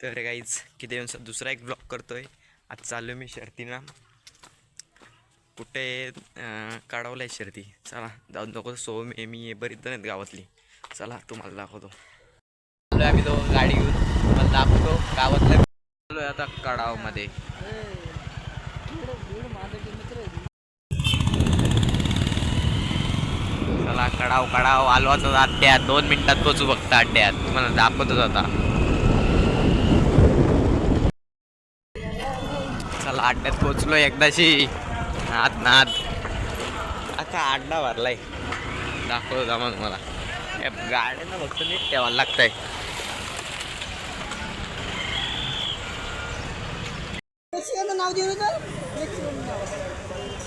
तर काहीच किती येऊन दुसरा एक ब्लॉग करतोय. आज चाललो मी शर्तीना कुठे अं, काढवलं आहे शर्ती? चला जाऊन नको. सो मी मी बरीच जण आहेत गावातली. चला तुम्हाला दाखवतो. आलोय आम्ही तो गाडी घेऊन. तुम्हाला दाखवतो. गावातल्या आलोय आता कडावमध्ये चला कडाव कडाव आलवाचा अड्ड्यात दोन मिनिटात पोचू बघता अड्ड्यात तुम्हाला दाखवतोच आता. चला अड्ड्यात पोचलो एकदाशी. आत नाद आता. अड्डा भरलाय. दाखवतो जा मग मला. गाड्यांना फक्त नीट ठेवायला लागतंय.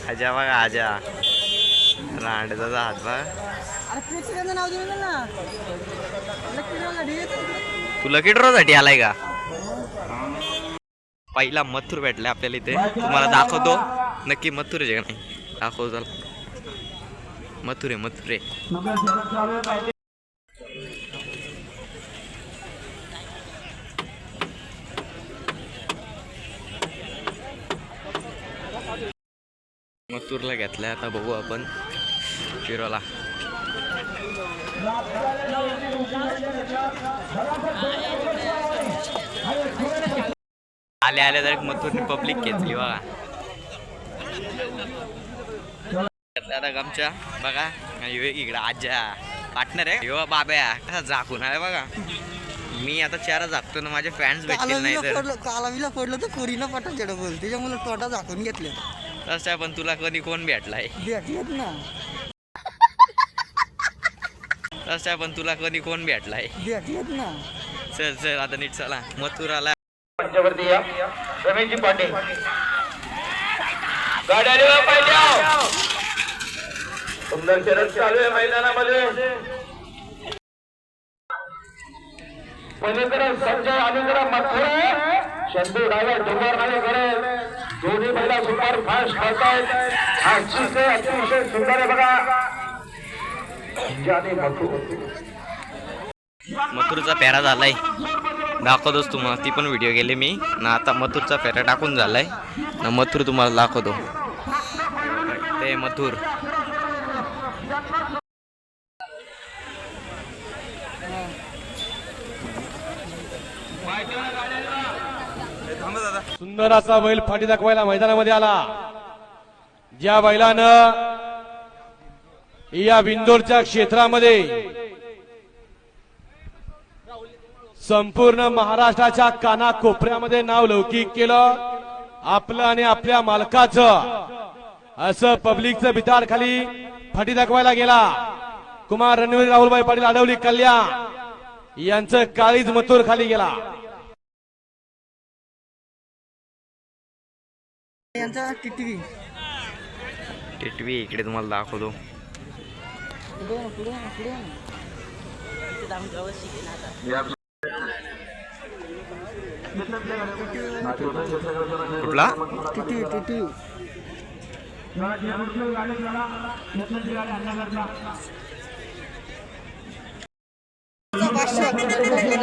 आजा बघा आजा रांडचा हात बघा. इकडे. तुला किड्रोसाठी आलाय का? पहिला मथुर भेटलाय आपल्याला इथे. तुम्हाला दाखवतो. नक्की मथुर आहे का नाही? दाखवतो चला. मथुर आहे मथुर आहे. मथुरला घेतलाय. आता बघू आपण. फिरोला. आले आले तर मथुरने पब्लिक घेतली बघा. आता गमच्या बघा. इकडं आजा. पार्टनर आहे. ह्यो बाब्या कसा झाकून आला बघा. मी आता चार झाकतो ना माझे फॅन्स भेटतील नाही कालावीला तर पडलं कालावीला पडलं तर कोरीना पटा जड बोल त्याच्यामुळे तोटा झाकून घेतले तसं पण तुला कधी कोण भेटलाय? भेटलेत ना. तसं पण तुला कधी कोण भेटलाय? भेटलेत ना. चल चल आता नीट चला. मथुर आला पंचवर्ती या रमेशजी पाटील. गाड्या पाहिजे सुंदर शरद चालू आहे मैदानामध्ये. पलीकडे संजय अलीकडे मथुरे शंभू डायवर डोंगर नावे करे दोन्ही महिला सुपर फास्ट खेळतायत अतिशय अतिशय सुंदर आहे बघा. ज्याने मथुर. मथुरचा पेरा झालाय. दाखवतोच तुम्हाला ती पण व्हिडिओ गेले मी. ना आता मथुरचा फेरा टाकून झालाय ना मथुर तुम्हाला दाखवतो. ते मथुर. सुंदर असा बैल फाटी दाखवायला मैदानामध्ये आला. ज्या बैलानं या बिंदोरच्या क्षेत्रामध्ये संपूर्ण महाराष्ट्राच्या कानाकोपऱ्यामध्ये नाव लौकिक केलं. आपलं आणि आपल्या मालकाचं. असं पब्लिकचं बिताड खाली फाटी दाखवायला गेला. कुमार रणवीर राहुलभाई पाटील आडवली कल्याण यांचं काळीज मथुर खाली गेला. यांचा टिटवी. टिटवी इकडे तुम्हाला दाखवतो. पुढे ये, पुढे ये, पुढे ये. कुठला टिटवी टिटवी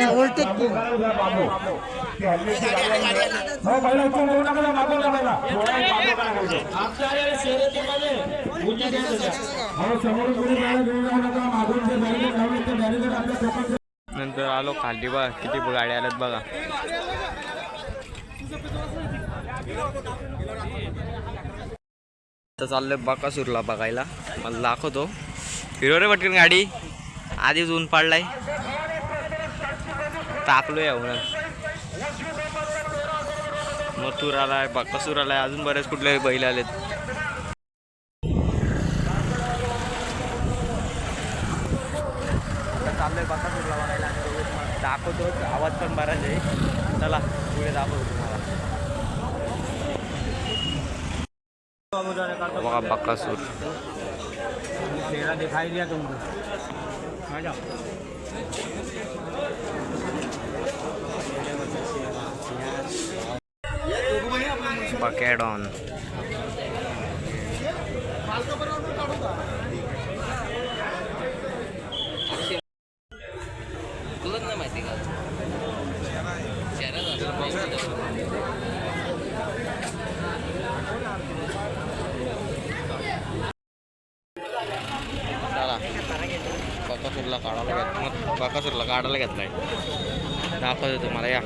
ओव्हरटेक केलं नंतर आलो खाली बघा किती गाड्या आल्यात बघा. तर चाललंय बकासूरला बघायला. मला दाखवतो. हिरो रे पटकन गाडी. आधीच ऊन पाडलाय. तापलोय यावं मथुर आलाय बकासूर आलाय अजून बरेच कुठले बैल आलेत आता चाललोय बकासूरला बघायला आणि बघू तुम्हाला दाखवतो आवाज पण बराच आहे. चला पुढे दाखवतो तुम्हाला. बघा बकासूर. तुला नाही माहिती का काढायला घेत मग बकासूरला काढायला घेतलाय दाखवतो तुम्हाला या.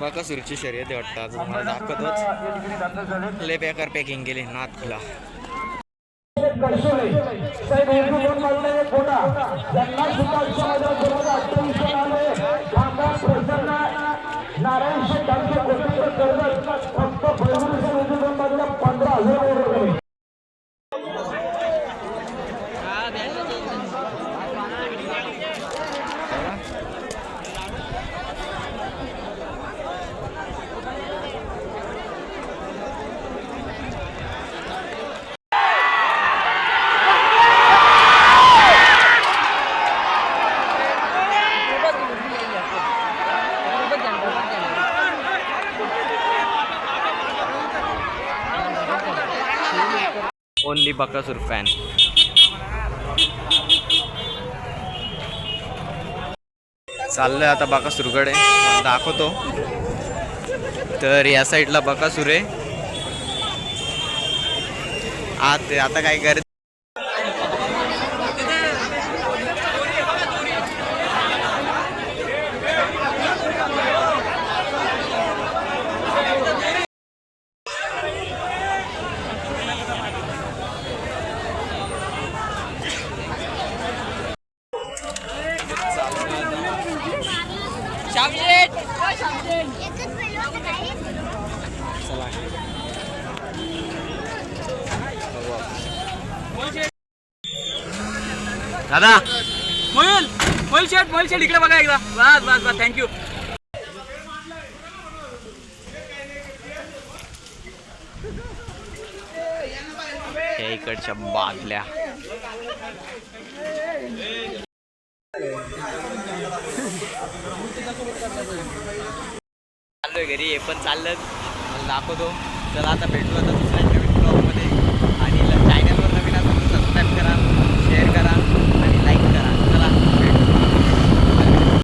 बकासूरची शर्यत वाटतं आज मला दाखवतोच. लय बेकार पॅकिंग केली नाथ खुला. साहेब ओनली बकासूर फॅन चाललंय आता बकासूरकडे. दाखवतो. तर या साईडला बकासूर आहे. आत आता काय करायचं दादा. मोईल मोईल शेट मोईल शेट इकडे बघा एकदा. बस बस बस थँक्यू या इकडच्या बादल्या. चाललोय घरी हे पण चाललं. मला दाखवतो. चला आता भेटू आता दुसऱ्या नवीन ब्लॉगमध्ये आणि चॅनलवर नवीन असं सबस्क्राईब करा शेअर करा.